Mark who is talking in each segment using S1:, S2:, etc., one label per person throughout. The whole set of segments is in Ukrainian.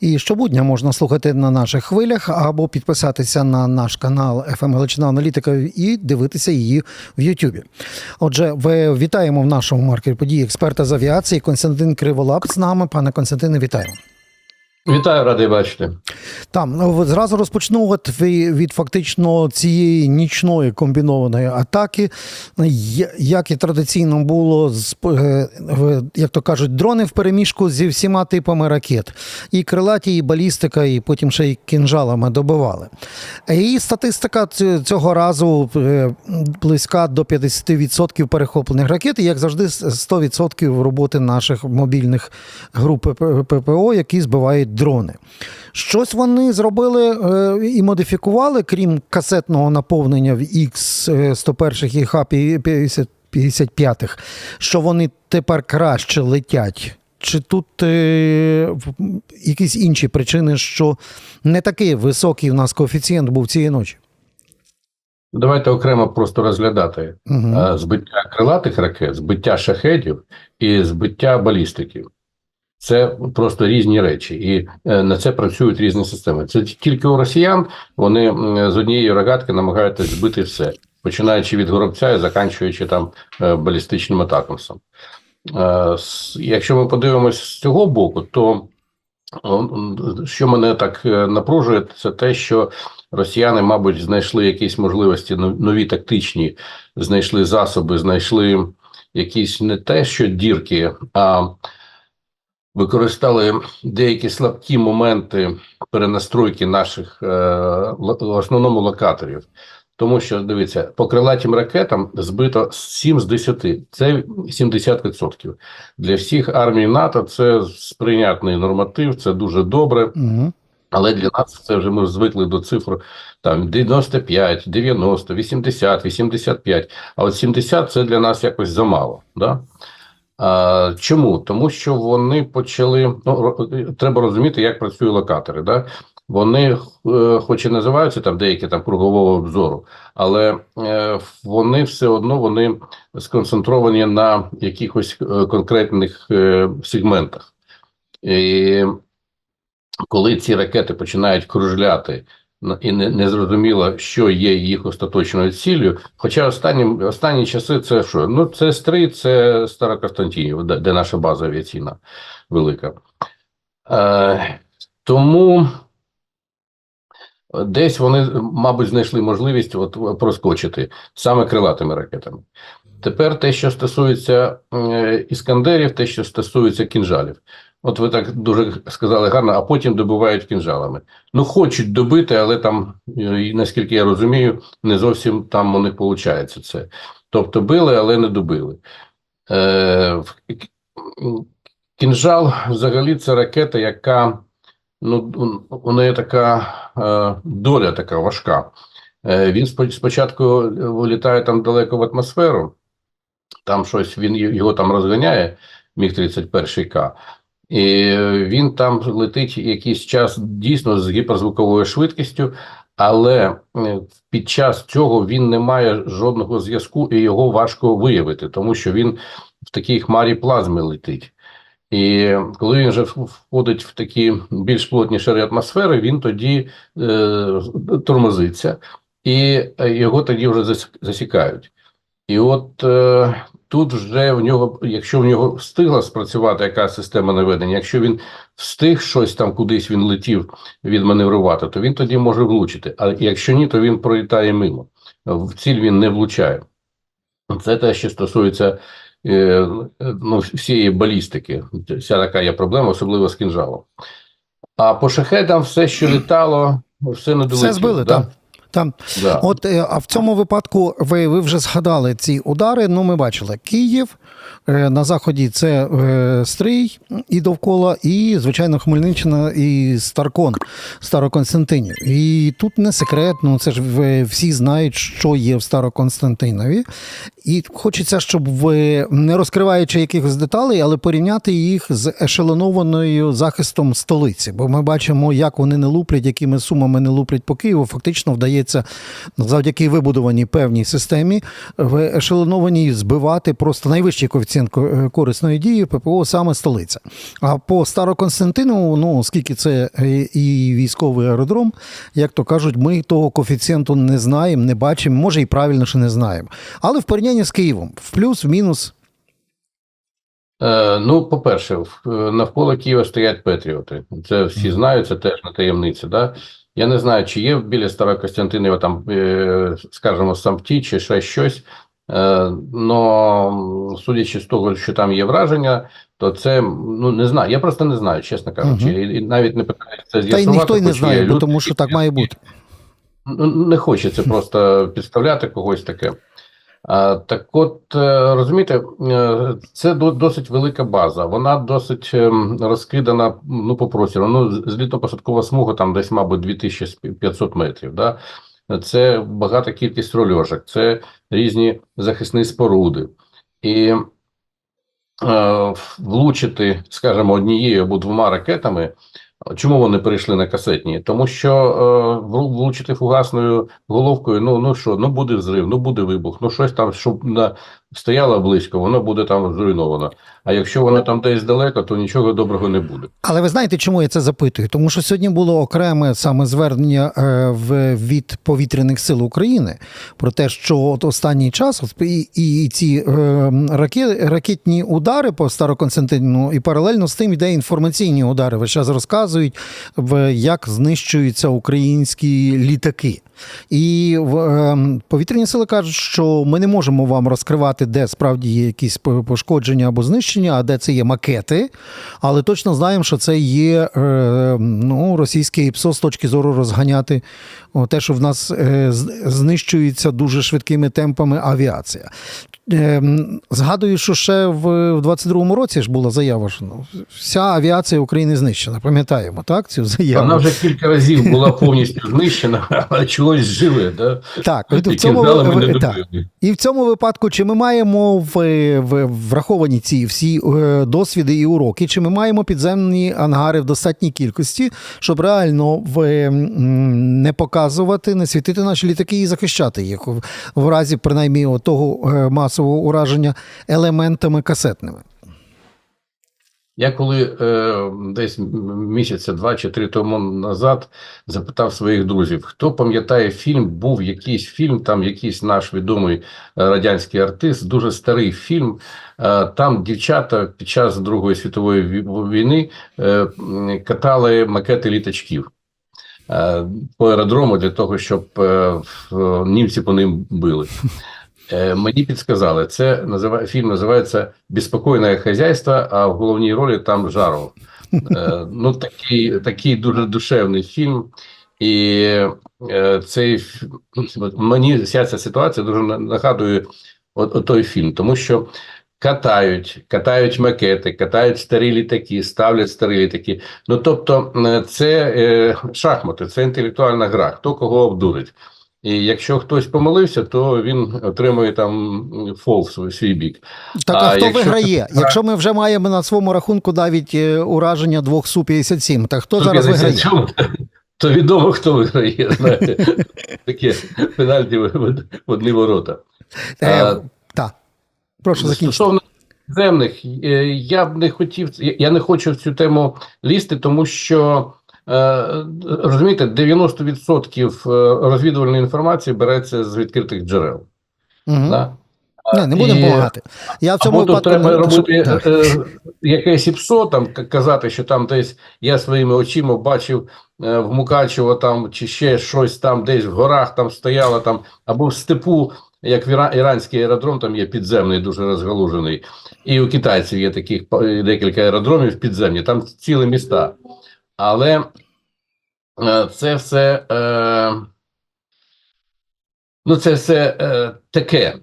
S1: І щобудня можна слухати на наших хвилях або підписатися на наш канал «ФМ Галичина Аналітика і дивитися її в Ютубі. Отже, ви вітаємо в нашому маркері події експерта з авіації Константин Криволап з нами. Пане Константине, вітаємо.
S2: Вітаю, радий бачити.
S1: Там ну, зразу розпочну от від фактично цієї нічної комбінованої атаки. Як і традиційно було, е, як то кажуть, дрони в переміжку зі всіма типами ракет. І крилаті, і балістика, і потім ще й кінжалами добивали. І статистика цього разу е, близька до 50% перехоплених ракет, і як завжди, с- 100% роботи наших мобільних груп ППО, які збивають дрони. Щось вони зробили е, і модифікували, крім касетного наповнення в X-101 і Х-55, що вони тепер краще летять. Чи тут е, якісь інші причини, що не такий високий у нас коефіцієнт був цієї ночі?
S2: Давайте окремо просто розглядати
S1: Угу.
S2: збиття крилатих ракет, збиття шахедів і збиття балістиків. Це просто різні речі, і е, на це працюють різні системи. Це тільки у росіян вони з однієї рогатки намагаються збити все, починаючи від горобця і заканчуючи там е, балістичним атакамсом. Е, Якщо ми подивимось з цього боку, то що мене так напружує, це те, що росіяни, мабуть, знайшли якісь можливості нов- нові тактичні, знайшли засоби, знайшли якісь не те, що дірки, а використали деякі слабкі моменти перенастройки наших е, в основному локаторів. Тому що дивіться, по крилатім ракетам збито 7 з 10. Це 70%. Для всіх армій НАТО це сприйнятний норматив, це дуже добре.
S1: Угу.
S2: Але для нас це вже ми звикли до цифр там 95, 90, 80, 85. А от 70 це для нас якось замало. Да? Чому? Тому що вони почали. Ну, треба розуміти, як працюють локатори. Да? Вони, е, хоч і називаються там деякі там кругового обзору, але е, вони все одно вони сконцентровані на якихось е, конкретних сегментах. І коли ці ракети починають кружляти і не, не зрозуміло, що є їх остаточною ціллю. Хоча останні, останні часи це що? Ну, це С-3, це Старокостянтинів, де, де наша база авіаційна велика. Е, тому десь вони, мабуть, знайшли можливість от, проскочити саме крилатими ракетами. Тепер те, що стосується е, іскандерів, те, що стосується кінжалів. От ви так дуже сказали гарно, а потім добивають кінжалами. Ну, хочуть добити, але там, е, наскільки я розумію, не зовсім там у них виходить це. Тобто били, але не добили. Е, кінжал взагалі це ракета, яка ну, у- неї така е, доля така важка. Е, він спочатку вилітає там далеко в атмосферу, там щось він його там розганяє, міг 31 К. І він там летить якийсь час дійсно з гіперзвуковою швидкістю, але е, під час цього він не має жодного зв'язку і його важко виявити, тому що він в такій хмарі плазми летить. І коли він вже входить в такі більш плотні шари атмосфери, він тоді е, тормозиться, і е, його тоді вже засікають. І от е, тут вже в нього, якщо в нього встигла спрацювати якась система наведення, якщо він встиг щось там кудись він летів відманеврувати, то він тоді може влучити. А якщо ні, то він пролітає мимо. В ціль він не влучає. Це те, що стосується е, ну, всієї балістики. Вся така є проблема, особливо з кінжалом. А по шахедам все, що літало, все не долетіло.
S1: Все збили,
S2: да?
S1: Там
S2: Да.
S1: От, е, а в цьому випадку ви, ви вже згадали ці удари. Ну, ми бачили Київ. е, На заході це е, Стрий і довкола, і, звичайно, Хмельниччина і Старкон, Староконстантинів. І тут не секрет, ну це ж всі знають, що є в Староконстантинові. І хочеться, щоб ви, не розкриваючи якихось деталей, але порівняти їх з ешелонованою захистом столиці. Бо ми бачимо, як вони не луплять, якими сумами не луплять по Києву. Фактично вдається вдається завдяки вибудованій певній системі в ешелонованій збивати просто найвищий коефіцієнт е, корисної дії ППО саме столиця. А по Староконстантинову, ну оскільки це е, і військовий аеродром, як то кажуть, ми того коефіцієнту не знаємо, не бачимо, може і правильно, що не знаємо. Але в порівнянні з Києвом, в плюс, в мінус.
S2: Е, ну, по-перше, навколо Києва стоять Петріоти. Це всі знають, це теж не таємниця. Да? Я не знаю, чи є біля Старокостянтинова там, е, скажімо, самті чи ще щось. Е, но судячи з того, що там є враження, то це ну не знаю. Я просто не знаю, чесно кажучи,
S1: угу.
S2: і, навіть не питаюся це
S1: Та й ніхто й не знає,
S2: люди,
S1: тому що так має бути.
S2: Ну, Не хочеться просто підставляти когось таке. А, так от, е, розумієте, е, це досить велика база. Вона досить ем, розкидана ну, по простору. Ну, злітно-посадкова смуга там десь, мабуть, 2500 метрів. Да? Це багата кількість рольожок, це різні захисні споруди. І е, влучити, скажімо, однією або двома ракетами. Чому вони перейшли на касетні? Тому що е, влучити фугасною головкою, ну ну що, ну буде взрив, ну буде вибух, ну щось там, щоб на, стояло близько, воно буде там зруйновано. А якщо воно там десь далеко, то нічого доброго не буде.
S1: Але ви знаєте, чому я це запитую? Тому що сьогодні було окреме саме звернення е, від повітряних сил України про те, що от останній час і, і ці е, ракетні удари по Староконстантину, і паралельно з тим йде інформаційні удари. Ви зараз розказують, як знищуються українські літаки. І в, е, повітряні сили кажуть, що ми не можемо вам розкривати, де справді є якісь пошкодження або знищення, а де це є макети. Але точно знаємо, що це є е, ну, російське ІПСО з точки зору розганяти те, що в нас е, знищується дуже швидкими темпами авіація. Е, м, Згадую, що ще в в 22-му році ж була заява, що ну, вся авіація України знищена. Пам'ятаємо, так? Цю заяву.
S2: Вона вже кілька разів була повністю знищена, але чогось живе. Да?
S1: Так, в цьому,
S2: ми
S1: так. І в цьому випадку, чи ми маємо в, в враховані ці всі е, досвіди і уроки, чи ми маємо підземні ангари в достатній кількості, щоб реально в, не показувати, не світити наші літаки і захищати їх в, в разі, принаймні, того е, масового ураження елементами касетними?
S2: Я коли е, десь місяця два чи три тому назад запитав своїх друзів, хто пам'ятає фільм, був якийсь фільм, там якийсь наш відомий радянський артист, дуже старий фільм. Е, там дівчата під час Другої світової війни е, катали макети літачків. е, По аеродрому для того, щоб е, німці по ним били. Е, Мені підсказали, це називає фільм називається Безпокійне хазяйство, а в головній ролі там Жаров. Е, Ну, такий, такий дуже душевний фільм. І е, цей мені вся ця ситуація дуже нагадує от, от той фільм, тому що катають, катають макети, катають старі літаки, ставлять старі літаки. Ну тобто, це шахмати, це інтелектуальна гра. Хто кого обдурить. І якщо хтось помилився, то він отримує там фол в свій, свій бік.
S1: Так, а,
S2: А
S1: хто
S2: якщо-
S1: виграє? Якщо ми вже маємо на своєму рахунку навіть е, ураження двох Су-57, так хто зараз виграє?
S2: То відомо, хто виграє. Знаєте, таке пенальті в, одні ворота.
S1: Е, так. Прошу закінчити.
S2: Стосовно земних, е, я б не хотів, я- не хочу в цю тему лізти, тому що розумієте, 90% розвідувальної інформації береться з відкритих джерел.
S1: Мгм.
S2: Да?
S1: Не, не будемо допомагати. Я в цьому
S2: Або
S1: випадку
S2: треба
S1: не-
S2: робити е, якесь ІПСО, там казати, що там десь я своїми очима бачив е, в Мукачево там чи ще щось там, десь в горах там стояло там, або в степу, як в Іра- іранський аеродром, там є підземний, дуже розгалужений. І у китайців є таких декілька аеродромів підземні, там цілі міста. Але е, це все. Е, Ну, це все е, таке.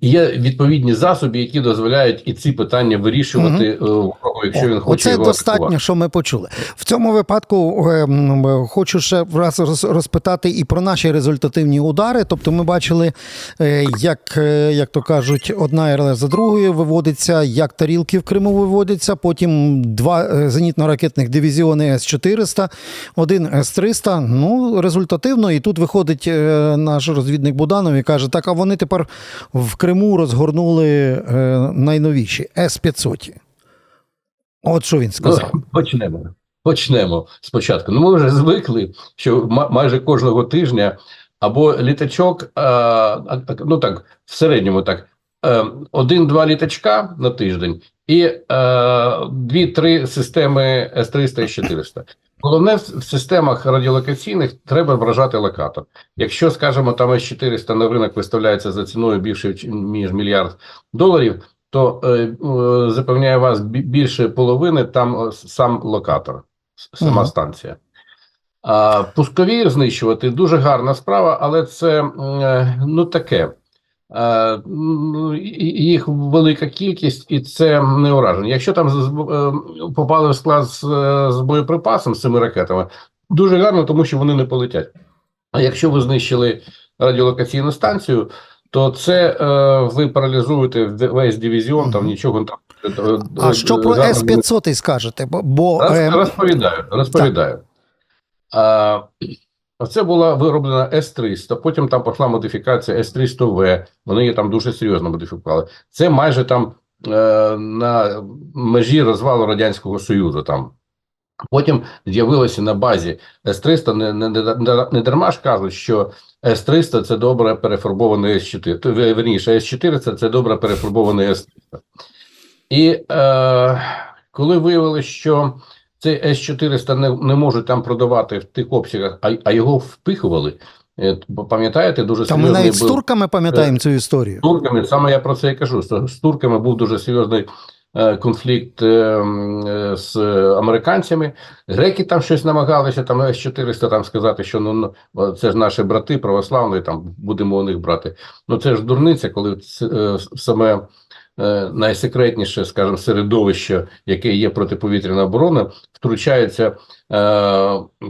S2: Є відповідні засоби, які дозволяють і ці питання вирішувати ворогу, якщо він хоче
S1: Оце
S2: його
S1: достатньо,
S2: атакувати.
S1: що ми почули. В цьому випадку е, хочу ще раз роз- розпитати і про наші результативні удари. Тобто, ми бачили, е, як, як то кажуть, одна РЛС за другою виводиться, як тарілки в Криму виводяться. Потім два зенітно-ракетних дивізіони С-400, один С-300. Ну, результативно. І тут виходить наш розвідник Буданов і каже: так, а вони тепер в Криму розгорнули е, найновіші С-500. От що він сказав.
S2: Ну, почнемо. Почнемо спочатку. Ну, ми вже звикли, що майже кожного тижня або літачок, а, ну так, в середньому так, е, один-два літачка на тиждень і е, дві-три системи С-300 і С-400. Головне в системах радіолокаційних треба вражати локатор. Якщо, скажімо, там С-400 на ринок виставляється за ціною більше ніж мільярд доларів, то е, е, запевняю вас, більше половини там е, сам локатор, сама станція. А пускові знищувати дуже гарна справа, але це е, ну таке. Е, ну, їх велика кількість, і це не ураження. Якщо там е, попали в склад з, е, з боєприпасом з цими ракетами, дуже гарно, тому що вони не полетять. А якщо ви знищили радіолокаційну станцію, то це е, ви паралізуєте весь дивізіон, там нічого там.
S1: А що про С-500 скажете? Бо, бо
S2: Роз, розповідаю, розповідаю. А, це була вироблена С-300, потім там пішла модифікація С-300В, вони її там дуже серйозно модифікували. Це майже там е, на межі розвалу Радянського Союзу. Там. Потім з'явилося на базі С-300, не, не, не, не дарма ж кажуть, що С-300 – це добре перефарбований С-4, то, верніше, С-400 – це добре перефарбований С-300. І е, коли виявилося, що цей С-400 не, не можуть там продавати в тих обсягах, а, а його впихували, е, пам'ятаєте, дуже
S1: та ми навіть з турками пам'ятаємо цю історію.
S2: з турками, саме я про це і кажу. З, турками був дуже серйозний е, конфлікт е, е, з американцями. Греки там щось намагалися, там С-400 там сказати, що ну, ну це ж наші брати православні, там будемо у них брати. Ну це ж дурниця, коли це, е, саме е, найсекретніше, скажімо, середовище, яке є протиповітряна оборона, втручається е,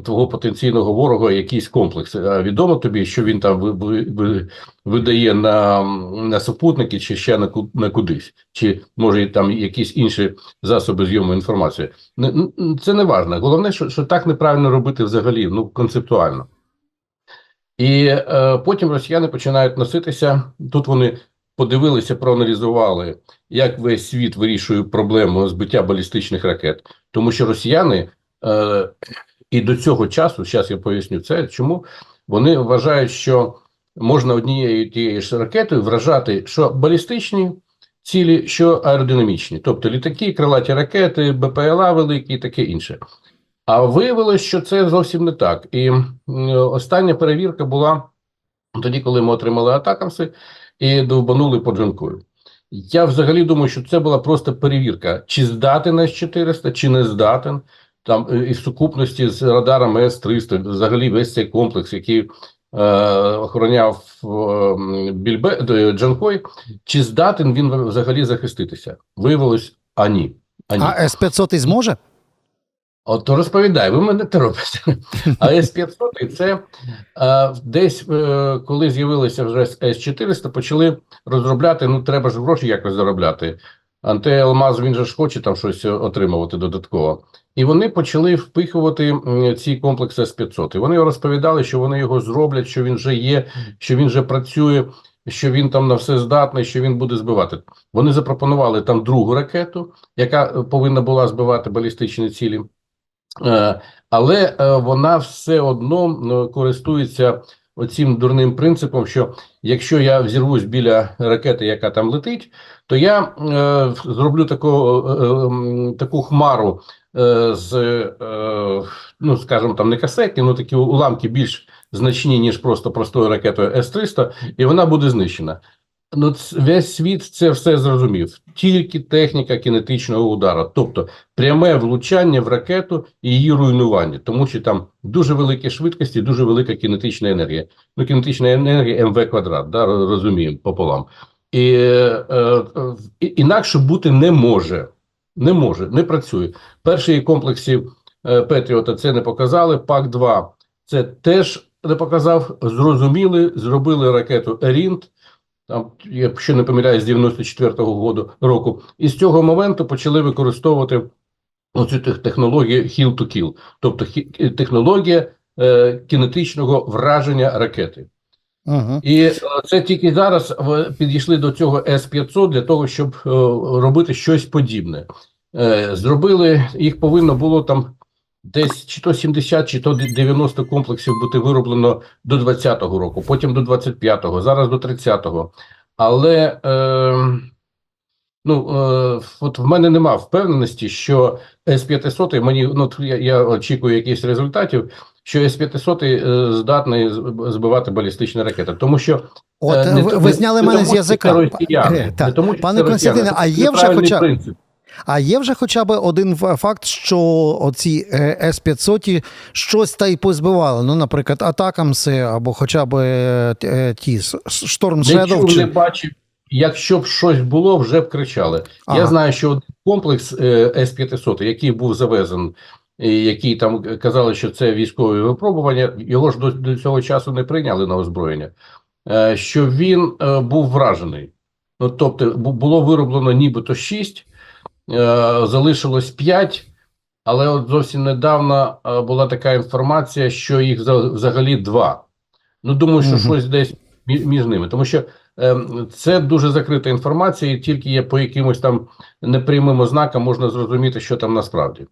S2: твого потенційного ворога якийсь комплекс. А відомо тобі, що він там ви, ви, ви, видає на, на супутники чи ще на, на кудись, чи може там якісь інші засоби зйому інформації. Це не важливо. Головне, що, що так неправильно робити взагалі, ну концептуально. І е, потім росіяни починають носитися. Тут вони подивилися, проаналізували, як весь світ вирішує проблему збиття балістичних ракет, тому що росіяни е, і до цього часу, зараз я поясню це, чому вони вважають, що можна однією тією ж ракетою вражати що балістичні цілі, що аеродинамічні, тобто літаки, крилаті ракети, БПЛА великі і таке інше. А виявилось, що це зовсім не так. І остання перевірка була тоді, коли ми отримали атакамси і довбанули по Джанкою. Я взагалі думаю, що це була просто перевірка, чи здатен С-400, чи не здатен. Там е, і в сукупності з радарами С-300, взагалі весь цей комплекс, який е, охороняв е, Більбе, е, Джанкой, чи здатен він взагалі захиститися? Виявилось, а ні. А.
S1: А С-500 зможе?
S2: От то розповідай, ви мене торопите. А С-500 це е, десь, е, коли з'явилися вже С-400, почали розробляти, ну треба ж гроші якось заробляти. Анте Алмаз, він же ж хоче там щось отримувати додатково. І вони почали впихувати ці комплекси С-500. І вони розповідали, що вони його зроблять, що він вже є, що він вже працює, що він там на все здатний, що він буде збивати. Вони запропонували там другу ракету, яка е, повинна була збивати балістичні цілі. Е, Але е, вона все одно е, користується оцим дурним принципом, що якщо я взірвусь біля ракети, яка там летить, то я зроблю таку, таку хмару з, ну скажімо, там не касетні, ну такі уламки більш значні, ніж просто простою ракетою С-300, і вона буде знищена. Ну, весь світ це все зрозумів. Тільки техніка кінетичного удару, тобто пряме влучання в ракету і її руйнування, тому що там дуже великі швидкості, дуже велика кінетична енергія. Ну, кінетична енергія МВ квадрат, да, розуміємо пополам. І е, е, інакше бути не може. Не може, не працює. Перші комплексі е, Петріота це не показали. ПАК 2 це теж не показав. Зрозуміли, зробили ракету Ерінт. Там, якщо не помиляюсь, з 94-го году року, і з цього моменту почали використовувати оцю технологію Hill to Kill, тобто технологія е, кінетичного враження ракети.
S1: Угу.
S2: І е, це тільки зараз підійшли до цього С-500 для того, щоб е, робити щось подібне. Е, Зробили, їх повинно було там десь чи то 70, чи то 90 комплексів бути вироблено до 20-го року, потім до 25-го, зараз до 30-го. Але е, ну, е, от в мене нема впевненості, що С-500, мені, ну, я, я очікую якихось результатів, що С-500 е, здатний збивати балістичні ракети. Тому що
S1: От
S2: Е, не
S1: ви, ви зняли
S2: не
S1: мене з язика.
S2: росіяни,
S1: Е,
S2: не тому,
S1: Пане Константине, а є вже хоча
S2: принцип.
S1: А є вже хоча б один факт, що оці е, С-500 щось та й позбивали. Ну, наприклад, Атакамси або хоча б е, е, ті Шторм Shadow
S2: не
S1: чи
S2: бачив. Якщо б щось було, вже б кричали.
S1: Ага.
S2: Я знаю, що один комплекс е, С-500, який був завезен, і який там казали, що це військове випробування, його ж до, до цього часу не прийняли на озброєння, що він був вражений. Ну, тобто, було вироблено нібито 6, е, залишилось 5, але от зовсім недавно е, була така інформація, що їх за- взагалі 2. Ну, думаю, що
S1: Мгм.
S2: щось десь між ними. Тому що Ем, Це дуже закрита інформація, і тільки є по якимось там непрямим ознакам можна зрозуміти, що там насправді.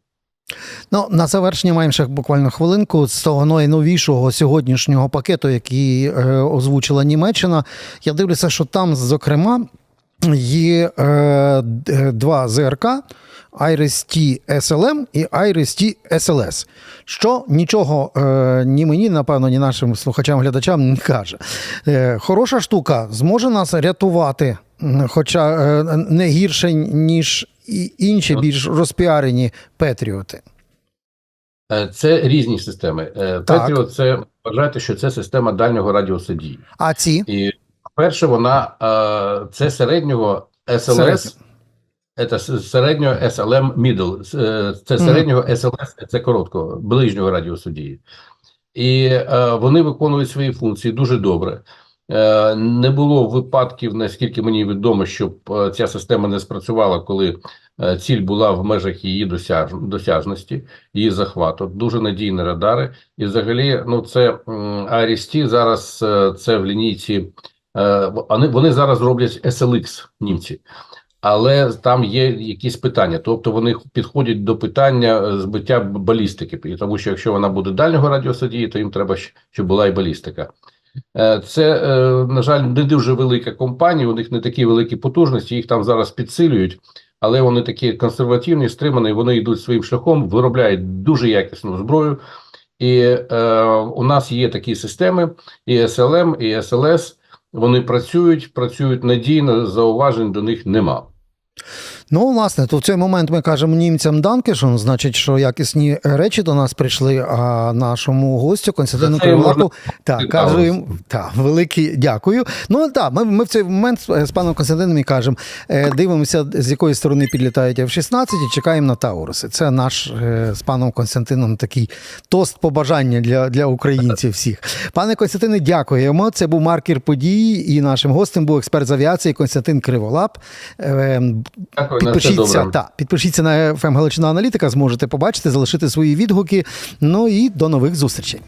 S1: Ну, на завершення маємо ще буквально хвилинку з того найновішого сьогоднішнього пакету, який е, озвучила Німеччина. Я дивлюся, що там, зокрема, є е, е, два ЗРК. IRIS-T SLM і IRIS-T SLS, що нічого е, ні мені, напевно, ні нашим слухачам-глядачам не каже. Е, хороша штука зможе нас рятувати, хоча е, не гірше, ніж інші більш розпіарені Петріоти.
S2: Е, Це різні системи. Е, Петріо, це вважайте, що це система дальнього радіусу дії.
S1: А ці
S2: І перше, вона е, це середнього SLS, це с- середнього SLM middle, е, це середнього SLS, це короткого, ближнього радіусу дії. І е, вони виконують свої функції дуже добре. Е, не було випадків, наскільки мені відомо, щоб е, ця система не спрацювала, коли е, ціль була в межах її досяж, досяжності, її захвату. Дуже надійні радари. І взагалі, ну це IRIS-T зараз е, це в лінійці. Е, Вони, вони зараз роблять SLX, німці. Але там є якісь питання, тобто вони підходять до питання е, збиття балістики, тому що якщо вона буде дальнього радіусу дії, то їм треба, щоб була і балістика. Е, Це, на жаль, не дуже велика компанія, у них не такі великі потужності, їх там зараз підсилюють, але вони такі консервативні, стримані, вони йдуть своїм шляхом, виробляють дуже якісну зброю. І е, у нас є такі системи, і SLM, і SLS, вони працюють, працюють надійно, зауважень до них нема.
S1: Ну, власне, то в цей момент ми кажемо німцям Данкешон, значить, що якісні речі до нас прийшли, а нашому гостю Константину
S2: За
S1: Криволапу так, кажу їм так, велике дякую. Ну так, ми, ми в цей момент з паном Константином і кажемо, е, дивимося, з якої сторони підлітають F-16 і чекаємо на Тауруси. Це наш е, з паном Константином такий тост побажання для, для українців всіх. Пане Константине, дякуємо. Це був маркер події, і нашим гостем був експерт з авіації Константин Криволап. Е,
S2: Дякую, на все
S1: Підпишіться,
S2: добре.
S1: та, підпишіться на FM Галичина Аналітика, зможете побачити, залишити свої відгуки. Ну і до нових зустрічей.